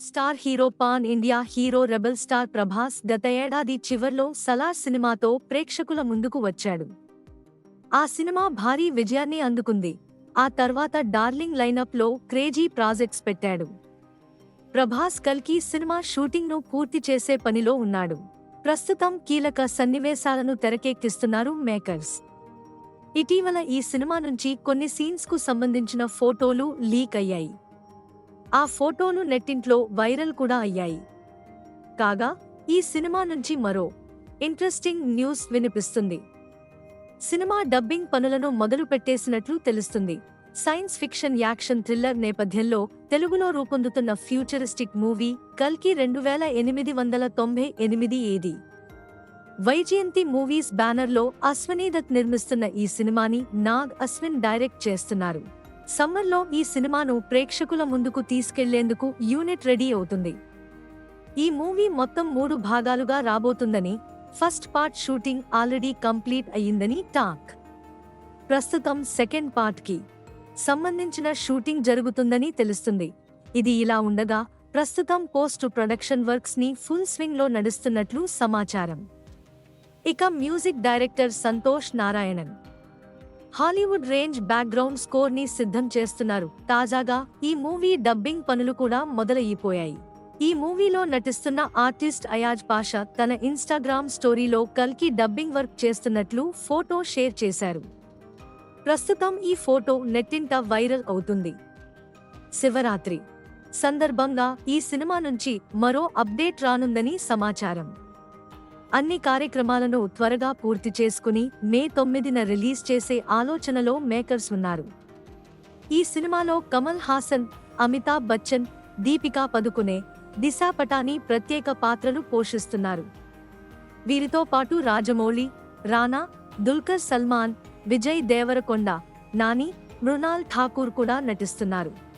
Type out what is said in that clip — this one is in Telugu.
Star hero pan India hero rebel star Prabhas గత ఏడాది చివర్లో సలార్ సినిమాతో ప్రేక్షకుల ముందుకు వచ్చాడు. ఆ సినిమా భారీ విజయాన్ని అందుకుంది. ఆ తర్వాత డార్లింగ్ లైనప్లో క్రేజీ ప్రాజెక్ట్స్ పెట్టాడు. ప్రభాస్ కల్కి సినిమా షూటింగ్ను పూర్తి చేసే పనిలో ఉన్నాడు. ప్రస్తుతం కీలక సన్నివేశాలను తెరకెక్కిస్తున్నారు మేకర్స్. ఇటీవల ఈ సినిమా నుంచి కొన్ని సీన్స్కు సంబంధించిన ఫోటోలు లీక్ అయ్యాయి. ఆ ఫోటోలు నెట్టింట్లో వైరల్ కూడా అయ్యాయి. కాగా ఈ సినిమా నుంచి మరో ఇంట్రెస్టింగ్ న్యూస్ వినిపిస్తుంది. సినిమా డబ్బింగ్ పనులను మొదలు పెట్టేసినట్లు తెలుస్తుంది. సైన్స్ ఫిక్షన్ యాక్షన్ థ్రిల్లర్ నేపథ్యంలో తెలుగులో రూపొందుతున్న ఫ్యూచరిస్టిక్ మూవీ కల్కి రెండు వేల ఎనిమిది వందల తొంభై ఎనిమిది ఏది. వైజయంతి మూవీస్ బ్యానర్లో అశ్వనీదత్ నిర్మిస్తున్న ఈ సినిమాని నాగ్ అశ్విన్ డైరెక్ట్ చేస్తున్నారు. సమ్మర్లో ఈ సినిమాను ప్రేక్షకుల ముందుకు తీసుకెళ్ళేందుకు యూనిట్ రెడీ అవుతుంది. ఈ మూవీ మొత్తం మూడు భాగాలుగా రాబోతుందని first part shooting already complete అయ్యిందని టాక్. ప్రస్తుతం సెకండ్ పార్ట్కి సంబంధించిన షూటింగ్ జరుగుతుందని తెలుస్తుంది. ఇది ఇలా ఉండగా ప్రస్తుతం పోస్ట్ ప్రొడక్షన్ వర్క్స్ని ఫుల్ స్వింగ్లో నడుస్తున్నట్లు సమాచారం. ఇక music director Santhosh Narayanan. Hollywood range background స్కోర్ని సిద్ధం చేస్తున్నారు. తాజాగా ఈ మూవీ డబ్బింగ్ పనులు కూడా మొదలయ్యిపోయాయి. ఈ మూవీలో నటిస్తున్న ఆర్టిస్ట్ అయాజ్ పాషా తన ఇన్స్టాగ్రామ్ స్టోరీలో కల్కి డబ్బింగ్ వర్క్ చేస్తున్నట్లు ఫోటో షేర్ చేశారు. ప్రస్తుతం ఈ ఫోటో నెట్టింట వైరల్ అవుతుంది. శివరాత్రి సందర్భంగా ఈ సినిమా నుంచి మరో అప్డేట్ రానుందని సమాచారం. అన్ని కార్యక్రమాలను త్వరగా పూర్తి చేసుకుని మే తొమ్మిదిన రిలీజ్ చేసే ఆలోచనలో మేకర్స్ ఉన్నారు. ఈ సినిమాలో కమల్ హాసన్ అమితాబ్ బచ్చన్ దీపికా పదుకునే దిశా పటాని ప్రత్యేక పాత్రలు పోషిస్తున్నారు. వీరితో పాటు రాజమౌళి రానా దుల్కర్ సల్మాన్ విజయ్ దేవరకొండ నాని మృణాల్ ఠాకూర్ కూడా నటిస్తున్నారు.